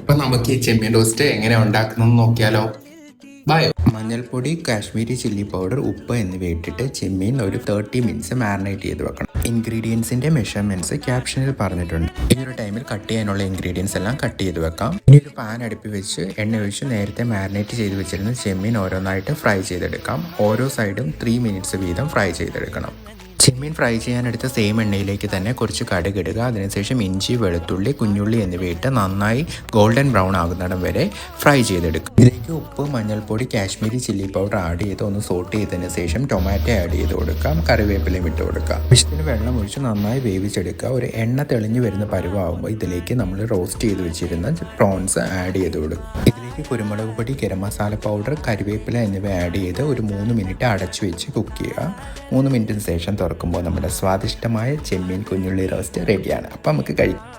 ഇപ്പൊ നമുക്ക് ഈ ചെമ്മീൻ ടോസ്റ്റ് എങ്ങനെ ഉണ്ടാക്കണം നോക്കിയാലോ. ബായോ മഞ്ഞൾപ്പൊടി കാശ്മീരി ചില്ലി പൗഡർ ഉപ്പ് എന്നിവ ഇട്ടിട്ട് ചെമ്മീൻ ഒരു തേർട്ടി മിനിറ്റ്സ് മാറിനേറ്റ് ചെയ്ത് വെക്കണം. ഇൻഗ്രീഡിയൻസിന്റെ മെഷർമെന്റ്സ് ക്യാപ്ഷനിൽ പറഞ്ഞിട്ടുണ്ട്. ഈ ഒരു ടൈമിൽ കട്ട് ചെയ്യാനുള്ള ഇൻഗ്രീഡിയൻസ് എല്ലാം കട്ട് ചെയ്ത് വെക്കാം. ഇനി ഒരു പാൻ അടുപ്പി വെച്ച് എണ്ണ ഒഴിച്ച് നേരത്തെ മാരിനേറ്റ് ചെയ്ത് വെച്ചിരുന്ന ചെമ്മീൻ ഓരോന്നായിട്ട് ഫ്രൈ ചെയ്തെടുക്കാം. ഓരോ സൈഡും ത്രീ മിനിറ്റ്സ് വീതം ഫ്രൈ ചെയ്തെടുക്കണം. ചെമ്മീൻ ഫ്രൈ ചെയ്യാനെടുത്ത സെയിം എണ്ണയിലേക്ക് തന്നെ കുറച്ച് കടുക് ഇടുക. അതിനുശേഷം ഇഞ്ചി വെളുത്തുള്ളി കുഞ്ഞുള്ളി എന്നിവയിട്ട് നന്നായി ഗോൾഡൻ ബ്രൗൺ ആകുന്നിടം വരെ ഫ്രൈ ചെയ്തെടുക്കും ഇതിലേക്ക് ഉപ്പ് മഞ്ഞൾപ്പൊടി കാശ്മീരി ചില്ലി പൗഡർ ആഡ് ചെയ്ത് ഒന്ന് സോട്ട് ചെയ്തതിന് ശേഷം ടൊമാറ്റോ ആഡ് ചെയ്ത് കൊടുക്കാം കറിവേപ്പിലയും ഇട്ട് കൊടുക്കാം വിഷത്തിന് വെള്ളം ഒഴിച്ച് നന്നായി വേവിച്ചെടുക്കുക. ഒരു എണ്ണ തെളിഞ്ഞു വരുന്ന പരുവാകുമ്പോൾ ഇതിലേക്ക് നമ്മൾ റോസ്റ്റ് ചെയ്ത് വെച്ചിരുന്ന പ്രോൺസ് ആഡ് ചെയ്ത് കൊടുക്കും ഇതിലേക്ക് കുരുമുളക് പൊടി ഗരം മസാല പൗഡർ കരിവേപ്പില എന്നിവ ആഡ് ചെയ്ത് ഒരു മൂന്ന് മിനിറ്റ് അടച്ചു വെച്ച് കുക്ക് ചെയ്യുക. മൂന്ന് മിനിറ്റിന് ശേഷം തുറക്കുമ്പോൾ നമ്മുടെ സ്വാദിഷ്ടമായ ചെമ്മീൻ കുഞ്ഞുള്ളി റോസ്റ്റ് റെഡിയാണ് അപ്പം നമുക്ക് കഴിക്കാം